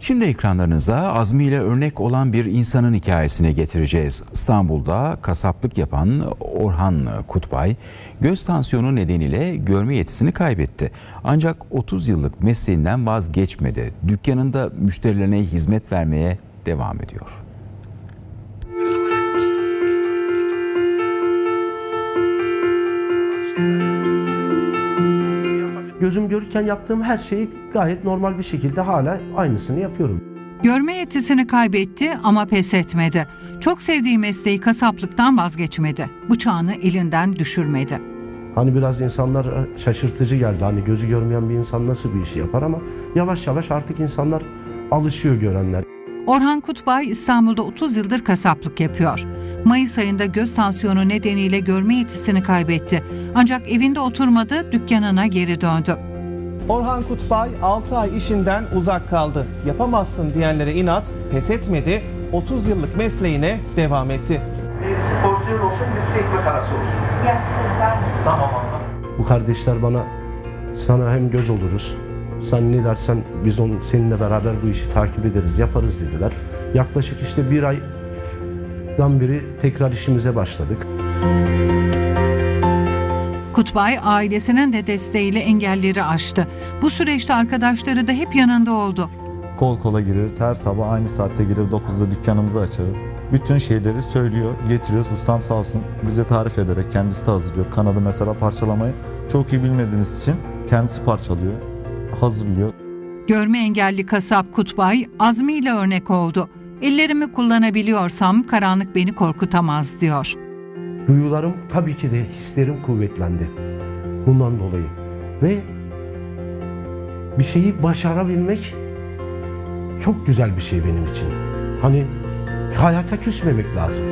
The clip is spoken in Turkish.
Şimdi ekranlarınıza azmiyle örnek olan bir insanın hikayesine getireceğiz. İstanbul'da kasaplık yapan Orhan Kutbay göz tansiyonu nedeniyle görme yetisini kaybetti. Ancak 30 yıllık mesleğinden vazgeçmedi. Dükkanında müşterilerine hizmet vermeye devam ediyor. Gözüm görürken yaptığım her şeyi gayet normal bir şekilde hala aynısını yapıyorum. Görme yetisini kaybetti ama pes etmedi. Çok sevdiği mesleği kasaplıktan vazgeçmedi. Bıçağını elinden düşürmedi. Hani biraz insanlar şaşırtıcı geldi. Hani gözü görmeyen bir insan nasıl bir işi yapar ama yavaş yavaş artık insanlar alışıyor görenler. Orhan Kutbay İstanbul'da 30 yıldır kasaplık yapıyor. Mayıs ayında göz tansiyonu nedeniyle görme yetisini kaybetti. Ancak evinde oturmadı, dükkanına geri döndü. Orhan Kutbay 6 ay işinden uzak kaldı. Yapamazsın diyenlere inat, pes etmedi, 30 yıllık mesleğine devam etti. Birisi porsiyon olsun, birisi ekmek arası olsun. Tamam abla. Bu kardeşler bana sana hem göz oluruz. Sen ne dersen biz onun, seninle beraber bu işi takip ederiz, yaparız dediler. Yaklaşık işte bir aydan beri tekrar işimize başladık. Kutbay ailesinin de desteğiyle engelleri aştı. Bu süreçte arkadaşları da hep yanında oldu. Kol kola gireriz. Her sabah aynı saatte girer 9'da dükkanımızı açarız. Bütün şeyleri söylüyor, getiriyoruz. Ustam sağ olsun bize tarif ederek kendisi de hazırlıyor. Kanadı mesela parçalamayı çok iyi bilmediğiniz için kendisi parçalıyor, hazırlıyor. Görme engelli kasap Kutbay azmiyle örnek oldu. Ellerimi kullanabiliyorsam karanlık beni korkutamaz diyor. Duyularım tabii ki de hislerim kuvvetlendi. Bundan dolayı. Ve bir şeyi başarabilmek çok güzel bir şey benim için. Hani hayata küsmemek lazım.